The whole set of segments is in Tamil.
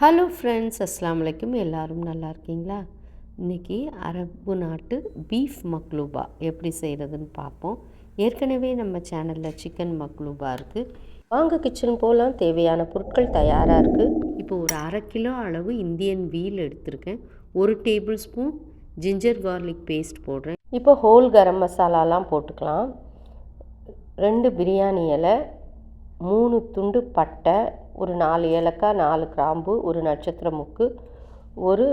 ஹலோ ஃப்ரெண்ட்ஸ் அஸ்லாம் வலைக்கும் எல்லோரும் நல்லா இருக்கீங்களா? இன்றைக்கி அரபு நாட்டு பீஃப் மக்லூபா எப்படி செய்கிறதுன்னு பார்ப்போம். ஏற்கனவே நம்ம சேனலில் சிக்கன் மக்லூபா இருக்குது வாங்க கிச்சன் போகலாம் தேவையான பொருட்கள் தயாராக இருக்குது இப்போ ஒரு அரை கிலோ அளவு இந்தியன் வீல் எடுத்திருக்கேன். ஒரு tablespoon ginger garlic paste போடுறேன். இப்போ ஹோல் கரம் மசாலாலாம் போட்டுக்கலாம். ரெண்டு பிரியாணி இலை மூணு துண்டு பட்டை ஒரு நாலு ஏலக்காய் நாலு கிராம்பு ஒரு நட்சத்திர முக்கு ஒரு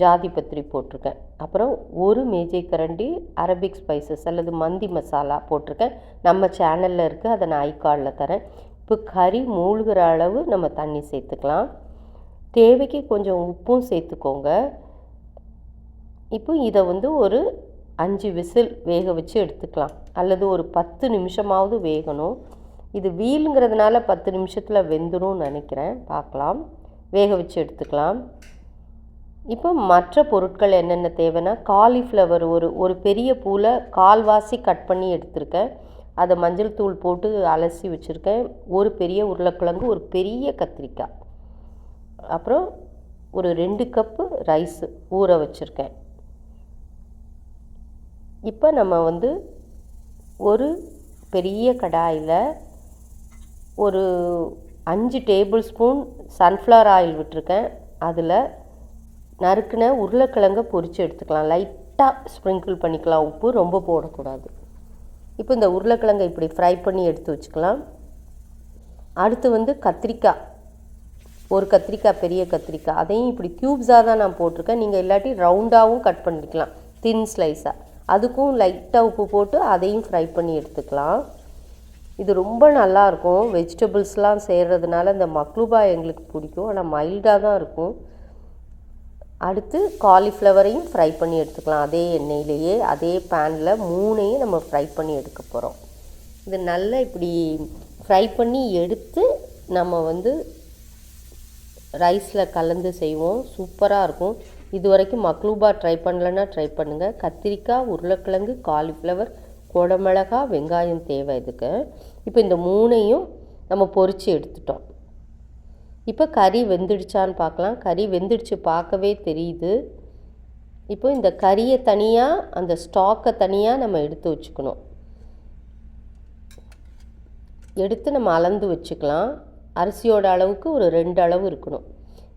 ஜாதி பத்திரி போட்டிருக்கேன். அப்புறம் ஒரு மேஜை கரண்டி அரபிக் ஸ்பைசஸ் அல்லது மந்தி மசாலா போட்டிருக்கேன். நம்ம சேனலில் இருக்குது அதை நான் ஐக்கார்டில் தரேன். இப்போ கறி மூழ்கிற அளவு நம்ம தண்ணி சேர்த்துக்கலாம். தேவைக்கு கொஞ்சம் உப்பும் சேர்த்துக்கோங்க. இப்போ இதை வந்து ஒரு அஞ்சு விசில் வேக வச்சு எடுத்துக்கலாம். அல்லது ஒரு பத்து நிமிஷமாவது வேகணும். இது வீலுங்கிறதுனால பத்து நிமிஷத்தில் வெந்துடும் நினைக்கிறேன். பார்க்கலாம். வேக வச்சு எடுத்துக்கலாம். இப்போ மற்ற பொருட்கள் என்னென்ன தேவைன்னா காலிஃப்ளவர் ஒரு ஒரு பெரிய பூவில் கால்வாசி கட் பண்ணி எடுத்திருக்கேன். அதை மஞ்சள் தூள் போட்டு அலசி வச்சுருக்கேன். ஒரு பெரிய உருளைக்கிழங்கு ஒரு பெரிய கத்திரிக்காய். அப்புறம் ஒரு ரெண்டு கப்பு ரைஸு ஊற வச்சுருக்கேன். இப்போ நம்ம வந்து ஒரு பெரிய கடாயில் ஒரு அஞ்சு டேபிள் ஸ்பூன் சன்ஃப்ளவர் ஆயில் விட்டுருக்கேன். அதில் நறுக்கின உருளைக்கிழங்கை பொரித்து எடுத்துக்கலாம். லைட்டாக ஸ்ப்ரிங்கிள் பண்ணிக்கலாம். உப்பு ரொம்ப போடக்கூடாது. இப்போ இந்த உருளைக்கிழங்கை இப்படி ஃப்ரை பண்ணி எடுத்து வச்சுக்கலாம். அடுத்து வந்து கத்திரிக்காய். ஒரு கத்திரிக்காய் பெரிய கத்திரிக்காய். அதையும் இப்படி க்யூப்ஸாக தான் நான் போட்டிருக்கேன். நீங்கள் இல்லாட்டி ரவுண்டாகவும் கட் பண்ணிக்கலாம். தின் ஸ்லைஸாக அதுக்கும் லைட்டாக உப்பு போட்டு அதையும் ஃப்ரை பண்ணி எடுத்துக்கலாம். இது ரொம்ப நல்லாயிருக்கும். வெஜிடபிள்ஸ்லாம் செய்கிறதுனால இந்த மக்லூபா எங்களுக்கு பிடிக்கும். ஆனால் மைல்டாக தான் இருக்கும். அடுத்து காலிஃப்ளவரையும் ஃப்ரை பண்ணி எடுத்துக்கலாம். அதே எண்ணெயிலேயே அதே பேனில் மூணையும் நம்ம ஃப்ரை பண்ணி எடுக்க போகிறோம் இது நல்லா இப்படி ஃப்ரை பண்ணி எடுத்து நம்ம வந்து ரைஸில் கலந்து செய்வோம். சூப்பராக இருக்கும். இது வரைக்கும் மக்லூபா ட்ரை பண்ணலன்னா ட்ரை பண்ணுங்கள் கத்திரிக்காய் உருளைக்கிழங்கு காலிஃப்ளவர் குடமிளகா வெங்காயம் தேவை இதுக்கு. இப்போ இந்த மூணையும் நம்ம பொரித்து எடுத்துட்டோம். இப்போ கறி வெந்துடுச்சான்னு பார்க்கலாம். கறி வெந்துடுச்சு பார்க்கவே தெரியுது. இப்போ இந்த கறியை தனியாக அந்த ஸ்டாக்கை தனியாக நம்ம எடுத்து வச்சுக்கணும். எடுத்து நம்ம அளந்து வச்சுக்கலாம். அரிசியோட அளவுக்கு ஒரு ரெண்டு அளவு இருக்கணும்.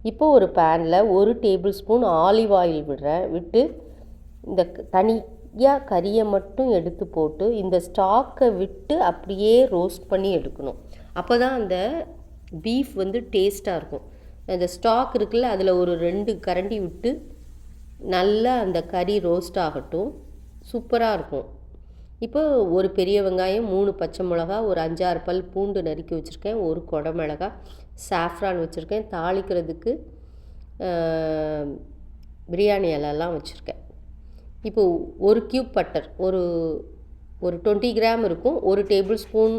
இப்போ ஒரு பேனில் ஒரு டேபிள் ஸ்பூன் ஆலிவ் ஆயில் விடுறேன் விட்டு இந்த தனி தனியாக கறியை மட்டும் எடுத்து போட்டு இந்த ஸ்டாக்கை விட்டு அப்படியே ரோஸ்ட் பண்ணி எடுக்கணும். அப்போ தான் அந்த பீஃப் வந்து டேஸ்ட்டாக இருக்கும். அந்த ஸ்டாக் இருக்குல்ல அதில் ஒரு ரெண்டு கரண்டி விட்டு நல்லா அந்த கறி ரோஸ்ட் ஆகட்டும். சூப்பராக இருக்கும். இப்போ ஒரு பெரிய வெங்காயம் மூணு பச்சை மிளகா ஒரு அஞ்சாறு பல் பூண்டு நறுக்கி வச்சுருக்கேன் ஒரு குடமிளகா சாஃப்ரான் வச்சுருக்கேன் தாளிக்கிறதுக்கு பிரியாணி இலெல்லாம் வச்சுருக்கேன். இப்போது ஒரு க்யூப் பட்டர் ஒரு ஒரு டுவெண்ட்டி கிராம் இருக்கும். ஒரு tablespoon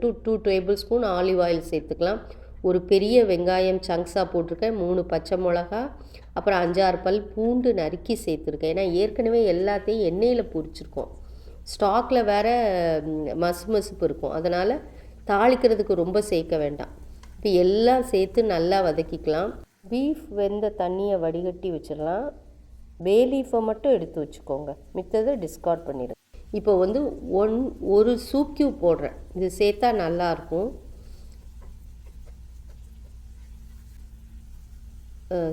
to two tablespoon olive oil சேர்த்துக்கலாம். ஒரு பெரிய வெங்காயம் சங்க்ஸாக போட்டிருக்கேன். மூணு பச்சை மிளகா அப்புறம் அஞ்சாறு பல் பூண்டு நறுக்கி சேர்த்துருக்கேன். ஏன்னா ஏற்கனவே எல்லாத்தையும் எண்ணெயில் பொரிச்சிருக்கோம். ஸ்டாக்கில் வேறு மசு மசுப்பு இருக்கும். அதனால் தாளிக்கிறதுக்கு ரொம்ப சேர்க்க வேண்டாம். இப்போ எல்லாம் சேர்த்து நல்லா வதக்கிக்கலாம். பீஃப் வெந்த தண்ணியை வடிகட்டி வச்சிடலாம். பே லீஃபை மட்டும் எடுத்து வச்சுக்கோங்க. மித்ததை டிஸ்கார்ட் பண்ணிடுங்க இப்போ வந்து ஒன் ஒரு சூப் கியூப் போடுறேன். இது சேர்த்தா நல்லாயிருக்கும்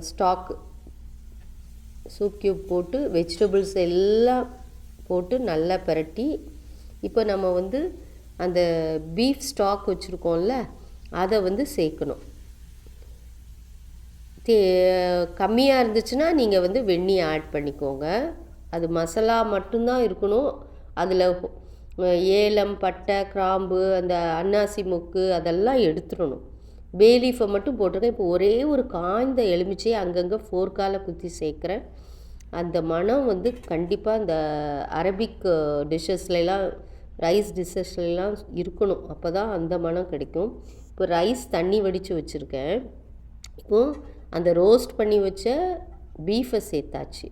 ஸ்டாக் சூப் கியூப் போட்டு வெஜிடபிள்ஸ் எல்லாம் போட்டு நல்லா பிரட்டி இப்போ நம்ம வந்து அந்த பீஃப் ஸ்டாக் வச்சுருக்கோம்ல அதை வந்து சேர்க்கணும். தே கம்மியாக இருந்துச்சுன்னா நீங்கள் வந்து வெந்நீர் ஆட் பண்ணிக்கோங்க. அது மசாலா மட்டும்தான் இருக்கணும். அதில் ஏலம் பட்டை கிராம்பு அந்த அன்னாசி மொக்கு அதெல்லாம் எடுத்துடணும். பேலீஃபை மட்டும் போட்டிருக்கேன் இப்போ ஒரே ஒரு காய்ந்த எலுமிச்சையை அங்கங்கே ஃபோர்க்கால் குத்தி சேர்க்குறேன். அந்த மனம் வந்து கண்டிப்பாக இந்த அரபிக் டிஷ்ஷஸ்லாம் ரைஸ் டிஷ்ஷஸ்லாம் இருக்கணும். அப்போ தான் அந்த மனம் கிடைக்கும். இப்போ ரைஸ் தண்ணி வடித்து வச்சுருக்கேன். இப்போது அந்த ரோஸ்ட் பண்ணி வச்ச பீஃபை சேர்த்தாச்சு.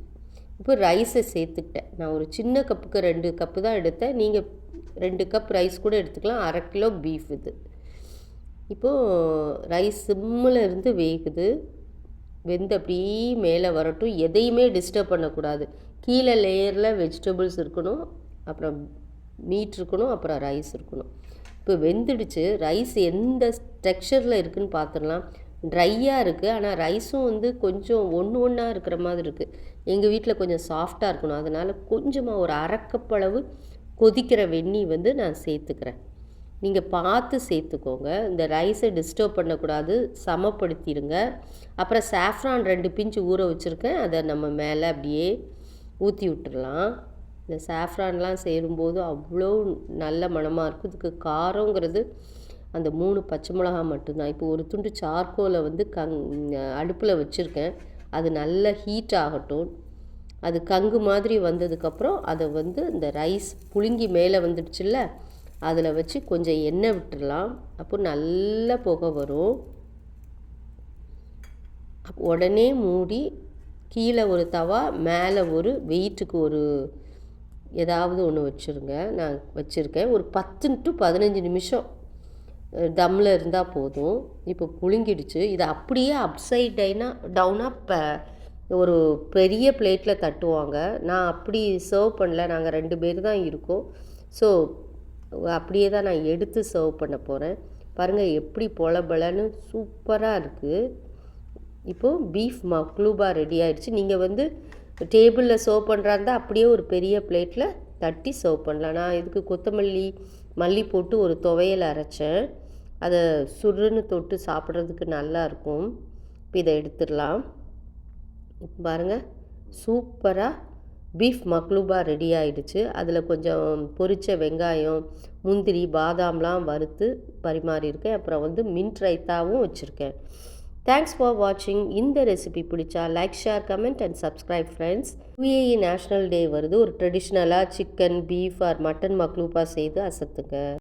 இப்போ ரைஸை சேர்த்துக்கிட்டேன் நான் ஒரு சின்ன கப்புக்கு ரெண்டு கப்பு தான் எடுத்தேன். நீங்கள் ரெண்டு கப் ரைஸ் கூட எடுத்துக்கலாம். அரை கிலோ பீஃப் இது. இப்போது ரைஸ் சிம்மில் இருந்து வேகுது. வெந்து அப்படியே மேலே வரட்டும். எதையுமே டிஸ்டர்ப் பண்ணக்கூடாது. கீழே லேயரில் வெஜிடபிள்ஸ் இருக்கணும். அப்புறம் மீட் இருக்கணும். அப்புறம் ரைஸ் இருக்கணும். இப்போ வெந்துடுச்சு. ரைஸ் எந்த ஸ்ட்ரக்சரில் இருக்குதுன்னு பார்த்துடலாம். ட்ரையாக இருக்குது ஆனால் ரைஸும் வந்து கொஞ்சம் ஒன்று ஒன்றா இருக்கிற மாதிரி இருக்குது எங்கள் வீட்டில் கொஞ்சம் சாஃப்டாக இருக்கணும். அதனால் கொஞ்சமாக ஒரு அரைக்கப்பளவு கொதிக்கிற வெந்நீர் வந்து நான் சேர்த்துக்கிறேன். நீங்கள் பார்த்து சேர்த்துக்கோங்க. இந்த ரைஸை டிஸ்டர்ப் பண்ணக்கூடாது. சமப்படுத்திடுங்க. அப்புறம் சாஃப்ரான் ரெண்டு பிஞ்சு ஊற வச்சுருக்கேன். அதை நம்ம மேலே அப்படியே ஊற்றி விட்டுடலாம் இந்த சாஃப்ரான்லாம் சேரும்போது அவ்வளோ நல்ல மணமாக இருக்கும். இதுக்கு காரங்கிறது அந்த மூணு பச்சை மிளகா மட்டும்தான். இப்போ ஒரு துண்டு சார்கோலை வந்து கங் அடுப்பில் வச்சுருக்கேன். அது நல்லா ஹீட் ஆகட்டும். அது கங்கு மாதிரி வந்ததுக்கப்புறம் அதை வந்து இந்த ரைஸ் புழுங்கி மேலே வந்துடுச்சுல்ல அதில் வச்சு கொஞ்சம் எண்ணெய் விட்டுடலாம் அப்போ நல்ல புகை வரும். உடனே மூடி கீழே ஒரு தவா மேலே ஒரு வெயிட்டுக்கு ஒரு ஏதாவது ஒன்று வச்சுருங்க. நான் வச்சுருக்கேன். ஒரு பத்து டு பதினஞ்சு நிமிஷம் தம்மில் இருந்தால் போதும். இப்போ புழுங்கிடுச்சு. இதை அப்படியே அப்சைட் டைனா டவுனாக இப்போ ஒரு பெரிய பிளேட்டில் தட்டுவாங்க. நான் அப்படி சர்வ் பண்ணல. நாங்கள் ரெண்டு பேர் தான் இருக்கோம். ஸோ அப்படியே தான் நான் எடுத்து சர்வ் பண்ண போகிறேன் பாருங்கள் எப்படி பொல பொலன்னு சூப்பராக இருக்குது இப்போது பீஃப் மக்ளூபா ரெடி ஆயிடுச்சு. நீங்கள் வந்து டேபிளில் சர்வ் பண்ணுறா இருந்தால் அப்படியே ஒரு பெரிய பிளேட்டில் தட்டி சர்வ் பண்ணலாம். நான் இதுக்கு கொத்தமல்லி மல்லி போட்டு ஒரு துவையல் அரைச்சேன். அதை சுருன்னு தொட்டு சாப்பிட்றதுக்கு நல்லா இருக்கும். இப்போ இதை எடுத்துடலாம். பாருங்கள் சூப்பராக பீஃப் மக்லூபா ரெடி ஆயிடுச்சு. அதில் கொஞ்சம் பொரித்த வெங்காயம் முந்திரி பாதாம்லாம் வறுத்து பரிமாறியிருக்கேன் அப்புறம் வந்து மின்ட் ரைத்தாவும் வச்சுருக்கேன். தேங்க்ஸ் ஃபார் வாட்சிங் இந்த ரெசிபி பிடிச்சா like share comment and subscribe friends UAE national day வருது. ஒரு ட்ரெடிஷ்னலாக சிக்கன் பீஃப் ஆர் மட்டன் மக்ளூப்பா செய்து அசத்துங்க.